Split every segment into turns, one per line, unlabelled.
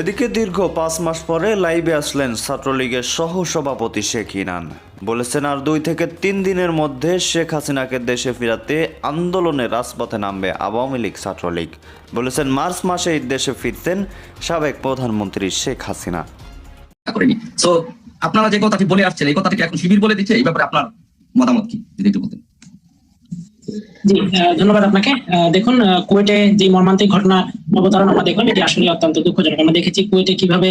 এদিকে দীর্ঘ পাঁচ মাস পরে লাইভে আসলেন ছাত্রলীগের সহ সভাপতি শেখ ইনান। বলেছেন আর দুই থেকে তিন দিনের মধ্যে শেখ হাসিনাকে দেশে ফিরাতে আন্দোলনে রাজপথে নামবে আওয়ামী লীগ ছাত্রলীগ। বলেছেন মার্চ মাসে দেশে ফিরতেন সাবেক প্রধানমন্ত্রী শেখ হাসিনা।
আপনারা যে কথাটি বলে আসছেন এই কথাটি এখন শিবির বলে দিচ্ছে এই ব্যাপারে আপনার মতামত কি? যদি একটু বলতেন।
জি ধন্যবাদ আপনাকে। দেখুন কুয়েটে যে মর্মান্তিক ঘটনা অবতারণ আমরা দেখলাম, এটি আসলে অত্যন্ত দুঃখজনক। আমরা দেখেছি কীভাবে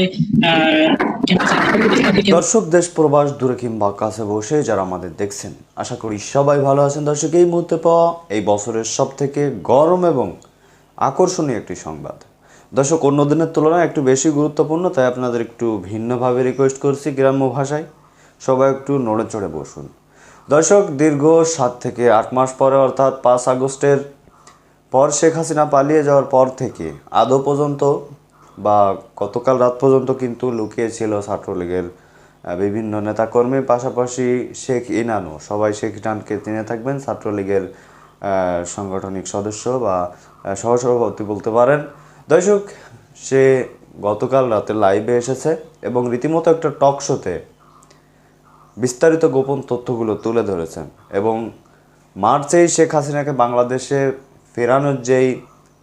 দর্শক, দেশ, প্রবাস, দূরে কিংবা কাছে বসে যারা আমাদের দেখছেন, আশা করি সবাই ভালো আছেন। দর্শক, এই মুহূর্তে পাওয়া এই বছরের সব থেকে গরম এবং আকর্ষণীয় একটি সংবাদ। দর্শক, অন্য দিনের তুলনায় একটু বেশি গুরুত্বপূর্ণ, তাই আপনাদের একটু ভিন্নভাবে রিকোয়েস্ট করছি গ্রাম্য ভাষায়। সবাই একটু নড়ে চড়ে বসুন। দর্শক, দীর্ঘ সাত থেকে আট মাস পরে, অর্থাৎ পাঁচ আগস্টের পর শেখ হাসিনা পালিয়ে যাওয়ার পর থেকে আদৌ পর্যন্ত বা গতকাল রাত পর্যন্ত কিন্তু লুকিয়েছিল ছাত্রলীগের বিভিন্ন নেতাকর্মীর পাশাপাশি শেখ ইনানও, সবাই শেখ ইনানকে চিনে থাকবেন, ছাত্রলীগের সাংগঠনিক সদস্য বা সহসভাপতি বলতে পারেন। দর্শক, সে গতকাল রাতে লাইভে এসেছে এবং রীতিমতো একটা টক শোতে বিস্তারিত গোপন তথ্যগুলো তুলে ধরেছেন এবং মার্চেই শেখ হাসিনাকে বাংলাদেশে ফেরানোর যেই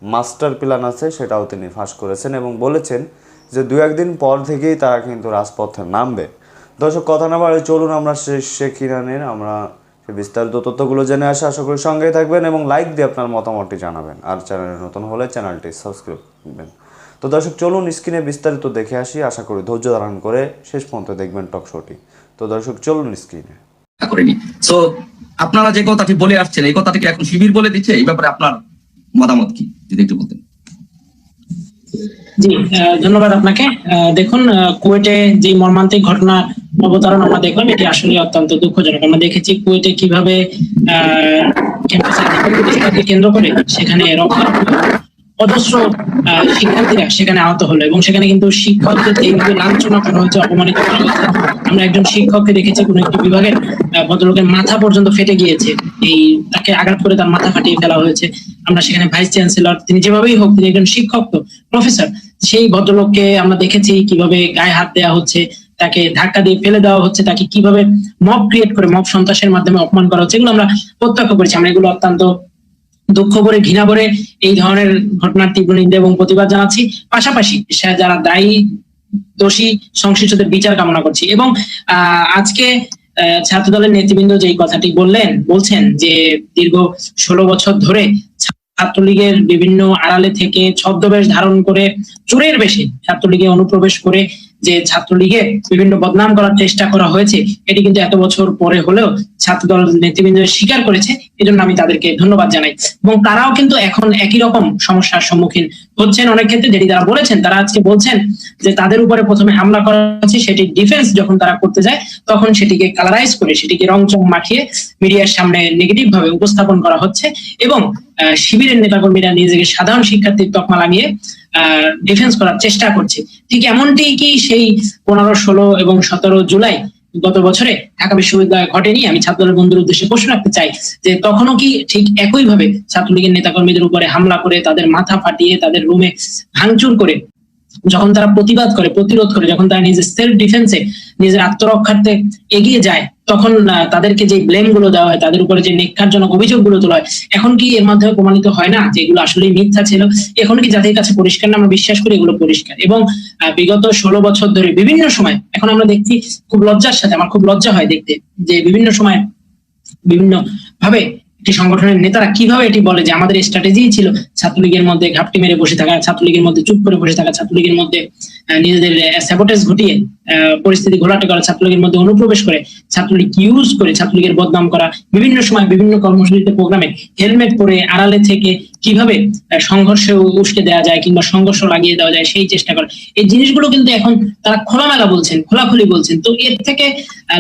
মাস্টার প্ল্যান আছে সেটাও তিনি ফাঁস করেছেন এবং বলেছেন যে দু একদিন পর থেকেই তারা কিন্তু রাজপথে নামবে। দর্শক, কথা না বাড়ি চলুন আমরা শেখ ইরানের আমরা বিস্তারিত তথ্যগুলো জেনে আসা। আশা করি সঙ্গেই থাকবেন এবং লাইক দিয়ে আপনার মতামতটি জানাবেন। আর চ্যানেলে নতুন হলে চ্যানেলটি সাবস্ক্রাইব করবেন। তো দর্শক, চলুন স্ক্রিনে বিস্তারিত দেখে আসি। আশা করি ধৈর্য ধারণ করে শেষ পর্যন্ত দেখবেন টক শোটি তো দর্শক, চলুন স্ক্রিনে
আপনারা যে কথাটি বলে আসছেন, এই কথাটিকে এখন শিবির বলে দিচ্ছে, এই ব্যাপারে আপনার মতামত কি? যদি একটু বলতেন।
জি ধন্যবাদ আপনাকে। দেখুন কুয়েটে যে মর্মান্তিক ঘটনা, অবতারণ আমরা দেখলাম, এটি আসলে অত্যন্ত দুঃখজনক। আমরা দেখেছি কুয়েটে কীভাবে কেন্দ্র করে সেখানে রক্ষা অজস্র শিক্ষার্থীরা সেখানে আহত হলো এবং সেখানে কিন্তু শিক্ষকদের এইভাবে লাঞ্ছনা করা হয়েছে অপমানিত আমরা একজন শিক্ষককে দেখেছি, কোনো একটি বিভাগের ভদ্রলোকের মাথা পর্যন্ত ফেটে গিয়েছে। এই তাকে আঘাত করে তার মাথা ফাটিয়ে ফেলা হয়েছে। আমরা সেখানে ভাইস চ্যান্সেলর, তিনি যেভাবেই হোক, তিনি একজন শিক্ষক তো, প্রফেসর, সেই ভদ্রলোককে আমরা দেখেছি কীভাবে গায়ে হাত দেওয়া হচ্ছে, তাকে ধাক্কা দিয়ে ফেলে দেওয়া হচ্ছে, তাকে কীভাবে মব ক্রিয়েট করে মব সন্ত্রাসের মাধ্যমে অপমান করা হচ্ছে, এগুলো আমরা প্রত্যক্ষ করেছি। আমরা এগুলো অত্যন্ত দুঃখ করে ঘৃণা করে এই ধরনের ঘটনার তীব্র নিন্দা এবং প্রতিবাদ জানাচ্ছি। পাশাপাশি যারা দায়ী দোষী সংশ্লিষ্টদের বিচার কামনা করছি এবং আজকে আহ, ছাত্রদলের নেতৃবৃন্দ যেই কথাটি বললেন বলছেন যে দীর্ঘ ষোলো বছর ধরে ছাত্রলীগের বিভিন্ন আড়ালে থেকে ছদ্মবেশ ধারণ করে চোরের বেশি ছাত্রলীগে অনুপ্রবেশ করে যে ছাত্রলীগে বিভিন্ন বদনাম করার চেষ্টা করা হয়েছে, এটি কিন্তু এত বছর পরে হলেও ছাত্র দল নেতৃবৃন্দ স্বীকার করেছে, এজন্য আমি তাদেরকে ধন্যবাদ জানাই। এবং তারাও কিন্তু এখন একই রকম সমস্যার সম্মুখীন হচ্ছেন। অনেক ক্ষেত্রে যেটি তারা বলেছেন, তারা আজকে বলছেন যে তাদের উপরে প্রথমে হামলা করা হচ্ছে সেটি ডিফেন্স যখন তারা করতে যায়, তখন সেটিকে কালারাইজ করে, সেটিকে রং চং মাখিয়ে মিডিয়ার সামনে নেগেটিভ ভাবে উপস্থাপন করা হচ্ছে এবং শিবিরের নেতাকর্মীরা নিজেকে সাধারণ শিক্ষার্থীর তকমা লাগিয়ে ডিফেন্স করার চেষ্টা করছে। ঠিক এমনটি কি সেই পনেরো, ষোলো এবং সতেরো জুলাই গত বছরে ঢাকা বিশ্ববিদ্যালয়ে ঘটেনি? আমি ছাত্রদের বন্ধুর উদ্দেশ্যে প্রশ্ন রাখতে চাই যে তখনও কি ঠিক একইভাবে ছাত্রলীগের নেতাকর্মীদের উপরে হামলা করে তাদের মাথা ফাটিয়ে তাদের রুমে ভাঙচুর করে যখন তারা প্রতিবাদ করে, প্রতিরোধ করে, যখন তারা নিজের সেলফ ডিফেন্সে নিজের আত্মরক্ষার্থে এগিয়ে যায়, তখন তাদেরকে যে ব্লেমগুলো দেওয়া হয়, তাদের উপরে যে নেককারজনক অভিযোগগুলো তোলা হয়, এখন কি এর মাধ্যমে প্রমাণিত হয় না যে এগুলো আসলে মিথ্যা ছিল? এখন কি জাতির কাছে পরিষ্কার না? আমরা বিশ্বাস করি এগুলো পরিষ্কার। এবং বিগত ষোলো বছর ধরে বিভিন্ন সময়, এখন আমরা দেখছি খুব লজ্জার সাথে, আমার খুব লজ্জা হয় দেখতে, যে বিভিন্ন সময় বিভিন্ন ভাবে একটি সংগঠনের নেতারা কীভাবে এটি বলে যে আমাদের স্ট্র্যাটেজি ছিল ছাত্রলীগের মধ্যে ঘাপটি মেরে বসে থাকা, ছাত্রলীগের মধ্যে চুপ করে বসে থাকা, ছাত্রলীগের মধ্যে নিজেদের স্যাবোটেজ ঘটিয়ে পরিস্থিতি ঘোলাটে করা, ছাত্রলীগের মধ্যে অনুপ্রবেশ করে, ছাত্রলীগ ইউজ করে ছাত্রলীগের বদনাম করা, বিভিন্ন সময় বিভিন্ন কর্মসূচিতে প্রোগ্রামে হেলমেট পরে আড়ালে থেকে কীভাবে সংঘর্ষে উস্কে দেওয়া যায় কিংবা সংঘর্ষ লাগিয়ে দেওয়া যায় সেই চেষ্টা করে। এই জিনিসগুলো কিন্তু এখন তারা খোলামেলা বলছেন, খোলাখুলি বলছেন। তো এর থেকে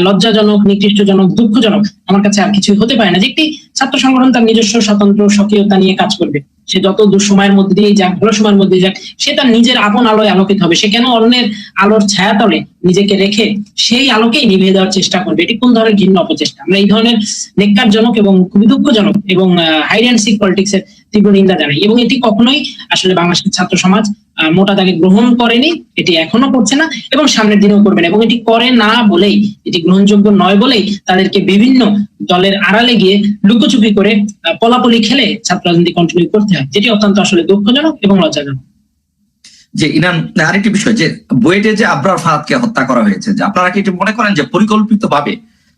লজ্জাজনক, নিকৃষ্টজনক, দুঃখজনক আমার কাছে আর কিছুই হতে পারে না। যে একটি ছাত্র সংগঠন তার নিজস্ব স্বতন্ত্র সক্রিয়তা নিয়ে কাজ করবে। সে যত দুঃসময়ের মধ্যে দিয়ে যাক ভালো সময়ের মধ্যে যাক, সে তার নিজের আপন আলোয় আলোকিত হবে। সে কেন অন্যের আলোর ছায়াতলে নিজেকে রেখে সেই আলোকেই নিভে দেওয়ার চেষ্টা করবে? এটি কোন ধরনের ঘৃণ্য অপচেষ্টা? আমরা এই ধরনের নেককারজনক এবং খুবই দুঃখজনক এবং হাইড অ্যান্ড সিক পলিটিক্স এর তীব্র নিন্দা জানাই। এবং এটি কখনোই আসলে বাংলাদেশের ছাত্র সমাজ মোটা দাগে গ্রহণ করেনি, এটি এখনও করছে না এবং সামনের দিনেও করবে না। এবং এটি করে না বলেই, এটি গ্রহণযোগ্য নয় বলেই তাদেরকে বিভিন্ন দলের আড়ালে গিয়ে লুকোচুপি করে পলাপলি খেলে ছাত্র রাজনীতি কন্টিনিউ করতে হয়, যেটি অত্যন্ত আসলে দুঃখজনক এবং লজ্জাজনক।
যে ইনান আরেকটি বিষয় যে, বুয়েটে যে আবরার ফাহাদকে হত্যা করা হয়েছে, যে আপনারা কি এটি মনে করেন যে পরিকল্পিত ভাবে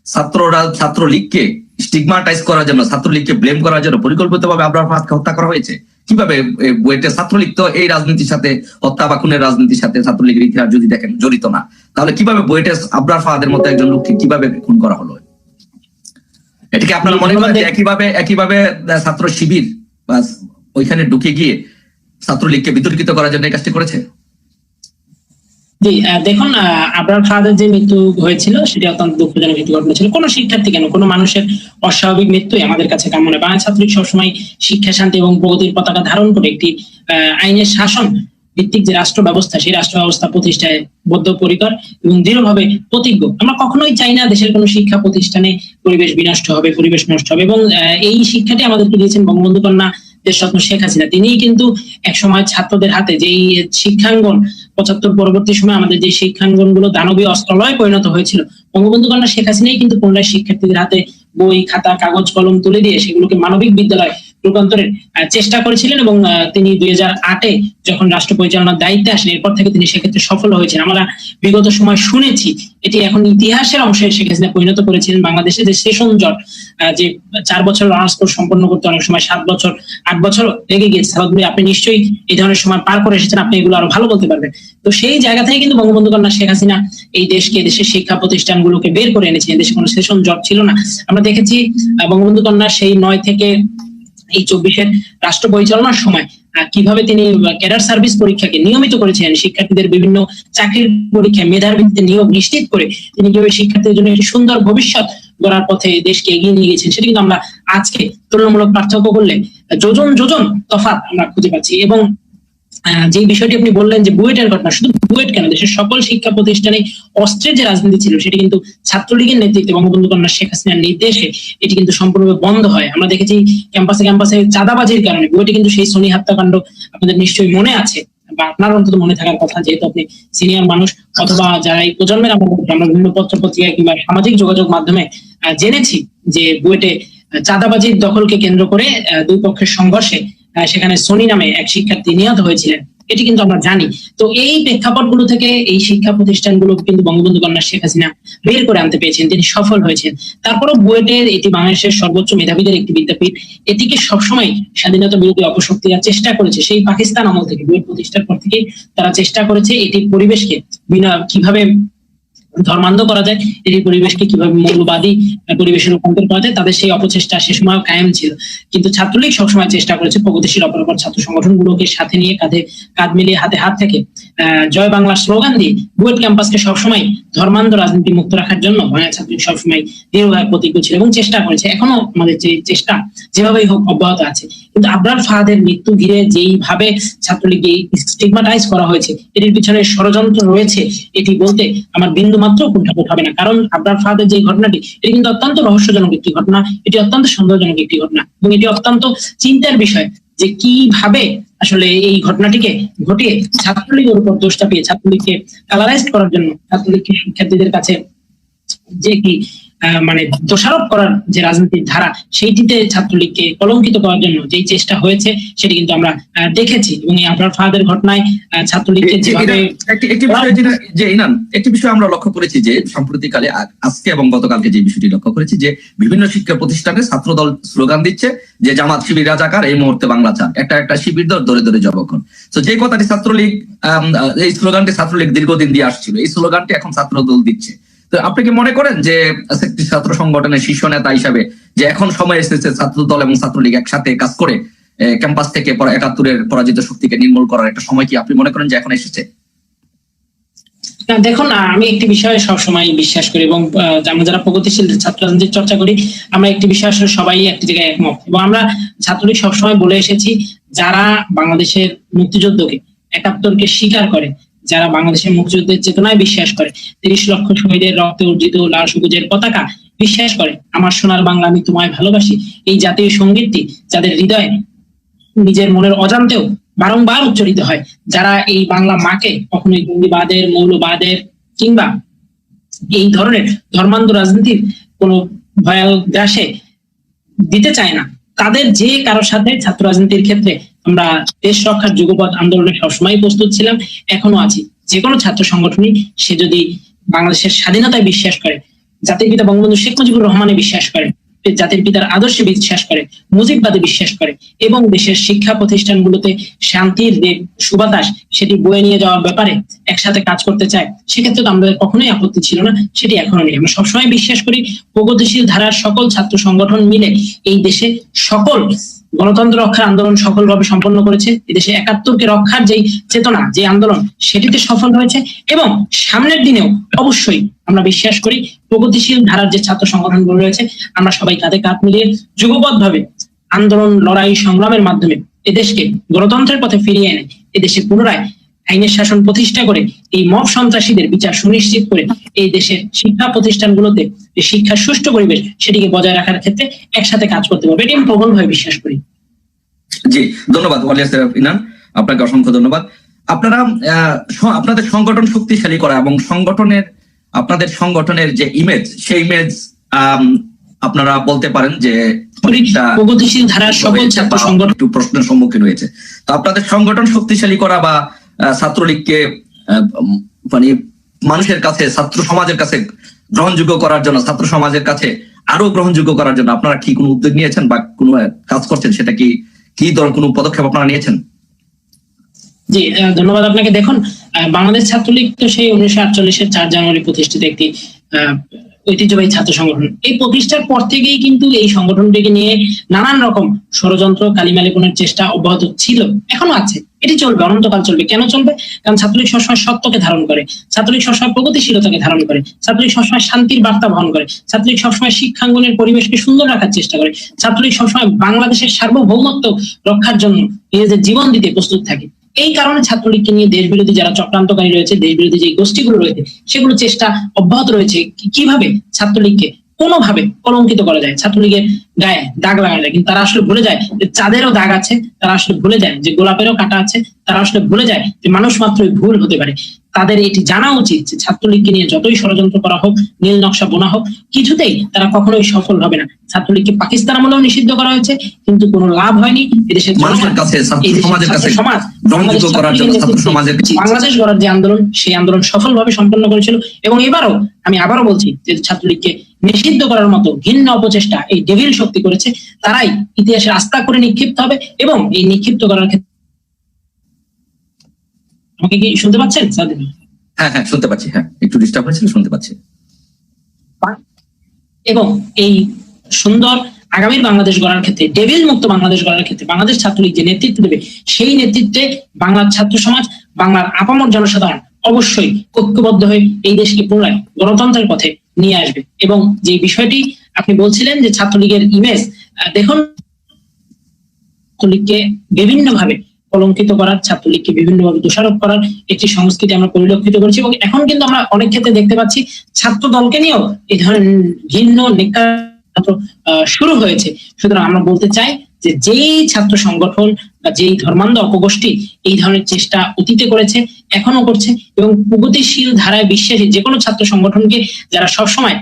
ছাত্ররা, ছাত্রলীগকে স্টিগমাটাইজ করার জন্য, ছাত্রলীগকে ব্লেম করার জন্য পরিকল্পিত ভাবে আবরার ফাহাদকে হত্যা করা হয়েছে। কীভাবে বুয়েটে ছাত্রলীগ তো এই রাজনীতির সাথে হত্যা বা খুনের রাজনীতির সাথে ছাত্রলীগের ইতিহাস যদি দেখেন, জড়িত না। তাহলে কীভাবে বুয়েটে আবরার ফাহাদের মতো একজন লোককে কীভাবে খুন করা হলো? এটাকে আপনারা মনে করেন একইভাবে একইভাবে ছাত্র শিবির বা ওইখানে ঢুকে গিয়ে ছাত্রলীগকে বিতর্কিত করার জন্য এই কাজটি করেছে?
জি দেখুন আবরার ফাহাদের যে মৃত্যু হয়েছিল, সেটি অত্যন্ত দুঃখজনক একটি ঘটনা ছিল। কোনো শিক্ষার্থী কেন, কোনো মানুষের অস্বাভাবিক মৃত্যুই আমাদের কাছে কাম্য নয় বাংলা ছাত্রলীগ সবসময় শিক্ষা, শান্তি এবং প্রগতির পতাকা ধারণ করে একটি আইনের শাসন ভিত্তিক যে রাষ্ট্র ব্যবস্থা, সেই রাষ্ট্র ব্যবস্থা প্রতিষ্ঠায় বদ্ধপরিকর এবং দৃঢ়ভাবে প্রতিজ্ঞ। আমরা কখনোই চাই না দেশের কোনো শিক্ষা প্রতিষ্ঠানে পরিবেশ বিনষ্ট হবে, পরিবেশ নষ্ট হবে এবং এই শিক্ষাটি আমাদেরকে দিয়েছেন বঙ্গবন্ধু কন্যা দেশরত্ন শেখ হাসিনা। তিনিই কিন্তু এক সময় ছাত্রদের হাতে যেই শিক্ষাঙ্গন পঁচাত্তর পরবর্তী সময় আমাদের যে শিক্ষাঙ্গনগুলো দানবীয় অস্ত্রালয় পরিণত হয়েছিল, বঙ্গবন্ধু কন্যা শেখ হাসিনাই কিন্তু পুনরায় শিক্ষার্থীদের হাতে বই, খাতা, কাগজ, কলম তুলে দিয়ে সেগুলোকে মানবিক বিদ্যালয় রূপান্তরের চেষ্টা করেছিলেন এবং তিনি দুই হাজার আটে যখন রাষ্ট্র পরিচালনার দায়িত্বে আসেন, এরপর থেকে তিনি সেক্ষেত্রে সফল হয়েছেন। আমরা বিগত সময় শুনেছি, এটি এখন ইতিহাসের অংশে শেখ হাসিনা পরিণত করেছিলেন বাংলাদেশে যে সেশন জট যে চার বছর অনার্স কোর্স সম্পন্ন করতে অনেক সময় সাত বছর, আট বছর লেগে গিয়েছে। সালাদ আপনি নিশ্চয়ই এই ধরনের সময় পার করে এসেছেন, আপনি এগুলো আরও ভালো বলতে পারবেন। তো সেই জায়গা থেকে কিন্তু বঙ্গবন্ধু কন্যা শেখ হাসিনা এই দেশকে, দেশের শিক্ষা প্রতিষ্ঠানগুলোকে বের করে এনেছেন। দেশে কোনো সেশন জব ছিল না। আমরা দেখেছি বঙ্গবন্ধু কন্যা সেই নয় থেকে এই চব্বিশের রাষ্ট্র পরিচালনার সময় কীভাবে তিনি ক্যাডার সার্ভিস পরীক্ষাকে নিয়মিত করেছেন, শিক্ষার্থীদের বিভিন্ন চাকরির পরীক্ষায় মেধার ভিত্তিতে নিয়োগ নিশ্চিত করে তিনি কীভাবে শিক্ষার্থীদের জন্য একটি সুন্দর ভবিষ্যৎ গড়ার পথে দেশকে এগিয়ে নিয়ে গেছেন সেটা কিন্তু আমরা আজকে তুলনামূলক পার্থক্য করলে যোজন যোজন তফাৎ আমরা খুঁজে পাচ্ছি এবং যে বিষয়টি আপনি বললেন যে বুয়েটের ঘটনা, শুধু বুয়েট কেন? দেশের সকল শিক্ষা প্রতিষ্ঠানে অস্ত্রের যে রাজনীতি ছিল, সেটি কিন্তু ছাত্রলীগের নেতৃত্বে বঙ্গবন্ধু কন্যা শেখ হাসিনার নির্দেশে এটি কিন্তু সম্পূর্ণভাবে বন্ধ হয়। আমরা দেখেছি ক্যাম্পাসে ক্যাম্পাসে চাঁদাবাজির কারণে বুয়েটে কিন্তু সেই শনি হত্যাকাণ্ড আপনাদের নিশ্চয়ই মনে আছে বা আপনার অন্তত মনে থাকার কথা, যেহেতু আপনি সিনিয়র মানুষ অথবা যারা এই প্রজন্মের আমরা বিভিন্ন পত্র পত্রিকায় কিংবা সামাজিক যোগাযোগ মাধ্যমে জেনেছি যে বুয়েটে চাঁদাবাজির দখলকে কেন্দ্র করে দুই পক্ষের সংঘর্ষে সেখানে সোনি নামে এক শিক্ষার্থী নিহত হয়েছিলেন। এটি কিন্তু আমরা জানি। তো এই প্রেক্ষাপটগুলো থেকে এই শিক্ষা প্রতিষ্ঠানগুলো কিন্তু বঙ্গবন্ধু কন্যা শেখ হাসিনা বের করে আনতে পেরেছেন তিনি সফল হয়েছেন। তারপরও বুয়েটের এটি বাংলাদেশের সর্বোচ্চ মেধাবীদের একটি বিদ্যাপীঠ। এটিকে সবসময় স্বাধীনতা বিরোধী অপশক্তিরা চেষ্টা করেছে। সেই পাকিস্তান আমল থেকে, বুয়েট প্রতিষ্ঠার পর থেকে তারা চেষ্টা করেছে এটি পরিবেশকে বিনা কীভাবে ধর্মান্ধ করা যায় এই পরিবেশকে কীভাবে মৌলবাদী পরিবেশে রূপান্তর করা যায়, তাদের সেই অপচেষ্টা সে সময় কায়েম ছিল। কিন্তু ছাত্রলীগ সবসময় চেষ্টা করেছে প্রগতিশীল অপরাপর ছাত্র সংগঠনগুলোকে সাথে নিয়ে কাঁধে, কাঁধ মিলিয়ে হাতে হাত থেকে জয় বাংলার স্লোগান দিয়ে বুয়েট ক্যাম্পাসকে সবসময় ধর্মান্ধ রাজনীতি মুক্ত রাখার জন্য বাংলা ছাত্রলীগ সবসময় দৃঢ়ভাবে প্রতিজ্ঞ ছিল এবং চেষ্টা করেছে। এখনও আমাদের যে চেষ্টা, যেভাবেই হোক অব্যাহত আছে। কিন্তু আবরার ফাহাদের মৃত্যু ঘিরে যেইভাবে ছাত্রলীগকে স্টিগমাটাইজ করা হয়েছে, এটির পিছনে ষড়যন্ত্র রয়েছে, এটি বলতে আমার বিন্দু মাত্র কুণ্ঠাবোধ হবে না। কারণ আবরার ফাহাদের যে ঘটনাটি, এটি কিন্তু অত্যন্ত রহস্যজনক একটি ঘটনা, এটি অত্যন্ত সন্দেহজনক একটি ঘটনা এবং এটি অত্যন্ত চিন্তার বিষয় যে কীভাবে আসলে এই ঘটনাটিকে ঘটিয়ে ছাত্রলীগের উপর দোষ চাপিয়ে ছাত্রলীগকে কালারাইজ করার জন্য ছাত্রলীগকে শিক্ষার্থীদের কাছে যে কি মানে দোষারোপ করার যে রাজনীতির ধারা সেইটিতে ছাত্রলীগকে কলঙ্কিত করার জন্য যেই চেষ্টা হয়েছে সেটি কিন্তু আমরা দেখেছি এবং এই আপনার ফাহাদের ঘটনায় ছাত্রলীগকে
যে-
যেভাবে
একটি বিষয় যেটা যে ইনান একটি বিষয় আমরা লক্ষ্য করেছি যে সাম্প্রতিককালে আজকে এবং গতকালকে যে বিষয়টি লক্ষ্য করেছি যে বিভিন্ন শিক্ষা প্রতিষ্ঠানে ছাত্রদল স্লোগান দিচ্ছে যে জামাত শিবির রাজাকার এই মুহূর্তে বাংলা চান। একটা একটা শিবির দল ধরে ধরে জবক্ষণ তো যে কথাটি ছাত্রলীগ আহ, এই স্লোগানটি ছাত্রলীগ দীর্ঘদিন দিয়ে আসছিল এই স্লোগানটি এখন ছাত্রদল দিচ্ছে। তো আপনি কি মনে করেন যে একটি ছাত্র সংগঠনের শীর্ষ নেতা হিসাবে যে এখন সময় এসেছে ছাত্র দল এবং ছাত্রলীগ একসাথে কাজ করে ক্যাম্পাস থেকে একাত্তরের পরাজিত শক্তিকে নির্মূল করার একটা সময় কি আপনি মনে করেন যে এখন এসেছে?
দেখুন আমি একটি বিষয়ে সবসময় বিশ্বাস করি এবং আমরা যারা প্রগতিশীল ছাত্র রাজনীতির চর্চা করি, আমরা একটি বিষয় আসলে সবাই একটি জায়গায় একমত এবং আমরা ছাত্রলীগ সবসময় বলে এসেছি, যারা বাংলাদেশের মুক্তিযুদ্ধকে একাত্তরকে স্বীকার করে যারা বাংলাদেশের মুক্তিযুদ্ধের চেতনায় বিশ্বাস করে। তিরিশ লক্ষ শহীদের রক্তে অর্জিত লাল সবুজের পতাকা বিশ্বাস করে। আমার সোনার বাংলা আমি তোমায় ভালোবাসি। এই জাতীয় সঙ্গীতটি যাদের হৃদয়ে নিজের মনের অজান্তেও বারংবার উচ্চারিত হয়, যারা এই বাংলা মাকে কখনোই জঙ্গিবাদের মৌলবাদের কিংবা এই ধরনের ধর্মান্ধ রাজনীতির কোনো ভয়াল গ্রাসে দিতে চায় না। তাদের যে কারোর সাথে ছাত্র রাজনীতির ক্ষেত্রে আমরা দেশ রক্ষার যুগপৎ আন্দোলনে সবসময় প্রস্তুত ছিলাম, এখনও আছি। যে কোনো ছাত্র সংগঠনই সে যদি বাংলাদেশের স্বাধীনতায় বিশ্বাস করে, জাতির পিতা বঙ্গবন্ধু শেখ মুজিবুর রহমানে বিশ্বাস করে জাতির পিতার আদর্শে বিশ্বাস করে, মুজিববাদে বিশ্বাস করে, এবং দেশের শিক্ষা প্রতিষ্ঠানগুলোতে শান্তির যে সুবাতাস, সেটি বয়ে নিয়ে যাওয়ার ব্যাপারে একসাথে কাজ করতে চায়, সেক্ষেত্রে তো আমাদের কখনোই আপত্তি ছিল না, সেটি এখনও নেই। আমরা সবসময় বিশ্বাস করি, প্রগতিশীল ধারার সকল ছাত্র সংগঠন মিলে এই দেশে সকল গণতন্ত্র রক্ষার আন্দোলন সফলভাবে সম্পন্ন করেছে। এদেশে একাত্তরকে রক্ষার যেই চেতনা যে আন্দোলন, সেটিতে সফল হয়েছে এবং সামনের দিনেও অবশ্যই আমরা বিশ্বাস করি প্রগতিশীল ধারার যে ছাত্র সংগঠনগুলো রয়েছে, আমরা সবাই কাঁধে কাঁধ মিলিয়ে যুগবদ্ধভাবে ভাবে আন্দোলন, লড়াই, সংগ্রামের মাধ্যমে এদেশকে গণতন্ত্রের পথে ফিরিয়ে এনে এদেশে পুনরায় আইনের শাসন প্রতিষ্ঠা করে এই মব সন্ত্রাসীদের বিচার সুনিশ্চিত করে এই দেশের শিক্ষা প্রতিষ্ঠানগুলোতে যে শিক্ষার সুষ্ঠু পরিবেশ সেটিকে বজায় রাখার ক্ষেত্রে একসাথে কাজ করতে পারবে এটি আমি প্রবলভাবে বিশ্বাস করি।
জি ধন্যবাদ ওয়ালিয়া আপনাকে অসংখ্য ধন্যবাদ। আপনারা আপনাদের সংগঠন শক্তিশালী করা এবং সংগঠনের আপনাদের সংগঠনের যে ইমেজ সেই ইমেজ আপনারা বলতে পারেন যে
প্রগতিশীল ধারার সকল ছাত্র সংগঠন
প্রশ্নের সম্মুখীন হয়েছে। তো আপনাদের সংগঠন শক্তিশালী করা বা ছাত্রলীগকে মানে মানুষের কাছে, ছাত্র সমাজের কাছে গ্রহণযোগ্য করার জন্য, ছাত্র সমাজের কাছে আরও গ্রহণযোগ্য করার জন্য আপনারা কি কোনো উদ্যোগ নিয়েছেন বা কোনো কাজ করছেন? সেটা কি কি ধরনের কোনো পদক্ষেপ আপনারা নিয়েছেন?
জি ধন্যবাদ আপনাকে। দেখুন বাংলাদেশ ছাত্রলীগ তো সেই উনিশশো আটচল্লিশের চার জানুয়ারি প্রতিষ্ঠিত একটি ঐতিহ্যবাহী ছাত্র সংগঠন। এই প্রতিষ্ঠার পর থেকেই কিন্তু এই সংগঠনটিকে নিয়ে নানান রকম ষড়যন্ত্র, কালিমালিপনের চেষ্টা অব্যাহত ছিল, এখনও আছে। এটি চলবে, অনন্তকাল চলবে। কেন চলবে? কারণ ছাত্রলীগ সবসময় সত্যকে ধারণ করে, ছাত্রলীগ সবসময় প্রগতিশীলতাকে ধারণ করে, ছাত্রলীগ সবসময় শান্তির বার্তা বহন করে, ছাত্রলীগ সবসময় শিক্ষাঙ্গনের পরিবেশকে সুন্দর রাখার চেষ্টা করে, ছাত্রলীগ সবসময় বাংলাদেশের সার্বভৌমত্ব রক্ষার জন্য নিজেদের জীবন দিতে প্রস্তুত থাকে। এই কারণে ছাত্রলীগকে নিয়ে দেশ বিরোধী যারা চক্রান্তকারী রয়েছে দেশ বিরোধী যে গোষ্ঠীগুলো রয়েছে সেগুলো চেষ্টা অব্যাহত রয়েছে। কীভাবে ছাত্রলীগকে কোনোভাবে কলঙ্কিত করা যায়? ছাত্রলীগের গায়ে দাগ লাগানো যায়। কিন্তু তারা আসলে ভুলে যায় যে চাঁদেরও দাগ আছে, তারা আসলে ভুলে যায় যে গোলাপেরও কাটা আছে, তারা আসলে ভুলে যায় যে মানুষ মাত্রই ভুল হতে পারে। তাদের এটি জানা উচিত যে ছাত্রলীগকে নিয়ে যতই ষড়যন্ত্র করা হোক নীল নকশা বোনা হোক কিছুতেই তারা কখনোই সফল হবে না। ছাত্রলীগকে পাকিস্তান আমলেও নিষিদ্ধ করা হয়েছে কিন্তু কোনো লাভ হয়নি। এদেশের
মানুষের কাছে সমাজের কাছে
সমাজ বাংলাদেশ গড়ার যে আন্দোলন সেই আন্দোলন সফলভাবে সম্পন্ন করেছিল। এবং এবারও আমি আবারও বলছি যে ছাত্রলীগকে নিষিদ্ধ করার মতো ঘৃণ্য অপচেষ্টা এই ডেভিল শক্তি করেছে। তারাই ইতিহাসে আস্থা করে নিক্ষিপ্ত হবে এবং এই নিক্ষিপ্ত করার ক্ষেত্রে আমাকে কি শুনতে পাচ্ছেন? সাদিম
হ্যাঁ হ্যাঁ শুনতে পাচ্ছি হ্যাঁ। একটু ডিস্টার্ব হয়েছিল শুনতে পাচ্ছি।
এবং এই সুন্দর আগামীর বাংলাদেশ গড়ার ক্ষেত্রে ডেভিল মুক্ত বাংলাদেশ গড়ার ক্ষেত্রে বাংলাদেশ ছাত্রলীগ যে নেতৃত্ব দেবে সেই নেতৃত্বে বাংলার ছাত্র সমাজ বাংলার আপামর জনসাধারণ অবশ্যই ঐক্যবদ্ধ হয়ে এই দেশকে পুনরায় গণতন্ত্রের পথে নিয়ে আসবে। এবং যে বিষয়টি আপনি বলছিলেন যে ছাত্রলীগের ইমেজ দেখুন ছাত্রলীগকে বিভিন্ন ভাবে কলঙ্কিত করার, ছাত্রলীগকে বিভিন্নভাবে দোষারোপ করার একটি সংস্কৃতি আমরা পরিলক্ষিত করছি এবং এখন কিন্তু আমরা অনেক ক্ষেত্রে দেখতে পাচ্ছি ছাত্র দলকে নিয়েও এই ধরনের ভিন্ন শুরু হয়েছে। সুতরাং আমরা বলতে চাই যে যেই ছাত্র সংগঠন বা যেই ধর্মান্ধ অপগোষ্ঠী এই ধরনের চেষ্টা অতীতে করেছে এখনও করছে এবং প্রগতিশীল ধারায় বিশ্বাসী যে কোনো ছাত্র সংগঠনকে যারা সবসময়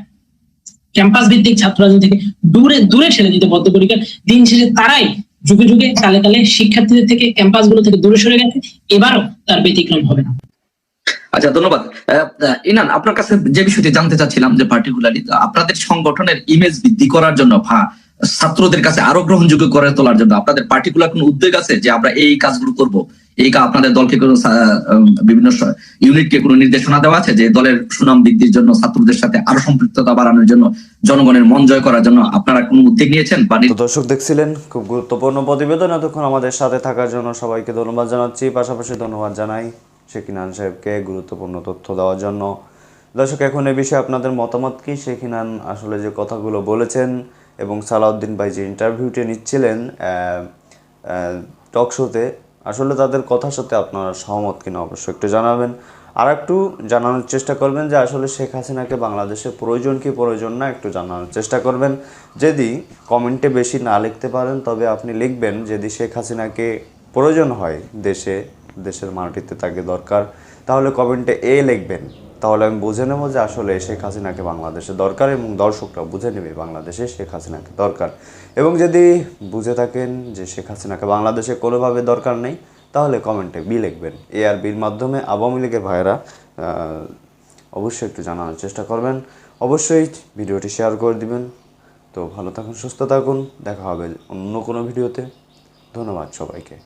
ক্যাম্পাস ভিত্তিক ছাত্র রাজনীতি থেকে দূরে দূরে ঠেলে দিতে বদ্ধপরিকর, দিন শেষে তারাই যুগে যুগে কালে কালে শিক্ষার্থীদের থেকে ক্যাম্পাসগুলো থেকে দূরে সরে গেছে, এবারও তার ব্যতিক্রম হবে না।
আচ্ছা ধন্যবাদ। ইনান, আপনার কাছে যে বিষয়টি জানতে চাচ্ছিলাম যে পার্টিকুলারলি আপনাদের সংগঠনের ইমেজ বৃদ্ধি করার জন্য ছাত্রদের কাছে আরও গ্রহণযোগ্য করে তোলার জন্য। আপনাদের পার্টিকুলার কোন উদ্যোগ আছে যে আমরা এই কাজগুলো করব? এই আপনাদের দলকে কোনো বিভিন্ন ইউনিটকে কোনো নির্দেশনা দেওয়া আছে যে দলের সুনাম বৃদ্ধির জন্য, ছাত্রদের সাথে আরও সম্পৃক্ততা বাড়ানোর জন্য, জনগণের মন জয় করার জন্য আপনারা কোন উদ্যোগ নিয়েছেন বা
দর্শক দেখছিলেন, খুব গুরুত্বপূর্ণ প্রতিবেদন। এতক্ষণ আমাদের সাথে থাকার জন্য সবাইকে ধন্যবাদ জানাচ্ছি। পাশাপাশি ধন্যবাদ জানাই শেখিনান সাহেবকে গুরুত্বপূর্ণ তথ্য দেওয়ার জন্য। দর্শক, এখন এ বিষয়ে আপনাদের মতামত কি? শেখিনান আসলে যে কথাগুলো বলেছেন এবং সালাউদ্দিন ভাই যে ইন্টারভিউটি নিচ্ছিলেন টক শোতে আসলে তাদের কথার সাথে আপনারা সহমত কিনা অবশ্যই একটু জানাবেন। আর একটু জানানোর চেষ্টা করবেন যে আসলে শেখ হাসিনাকে বাংলাদেশে প্রয়োজন কি প্রয়োজন না, একটু জানানোর চেষ্টা করবেন। যদি কমেন্টে বেশি না লিখতে পারেন, তবে আপনি লিখবেন যদি শেখ হাসিনাকে প্রয়োজন হয় দেশে, দেশের মাটিতে তাকে দরকার, তাহলে কমেন্টে এ লিখবেন। তাহলে আমি বুঝে নেব যে আসলে শেখ হাসিনাকে বাংলাদেশে দরকার এবং দর্শকরা বুঝে নেবে বাংলাদেশে শেখ হাসিনাকে দরকার। এবং যদি বুঝে থাকেন যে শেখ হাসিনাকে বাংলাদেশে কোনোভাবে দরকার নেই, তাহলে কমেন্টে বি লিখবেন। এ আর বির মাধ্যমে আওয়ামী লীগের ভাইয়েরা অবশ্যই একটু জানানোর চেষ্টা করবেন। অবশ্যই ভিডিওটি শেয়ার করে দিবেন। তো ভালো থাকুন, সুস্থ থাকুন। দেখা হবে অন্য কোনো ভিডিওতে। ধন্যবাদ সবাইকে।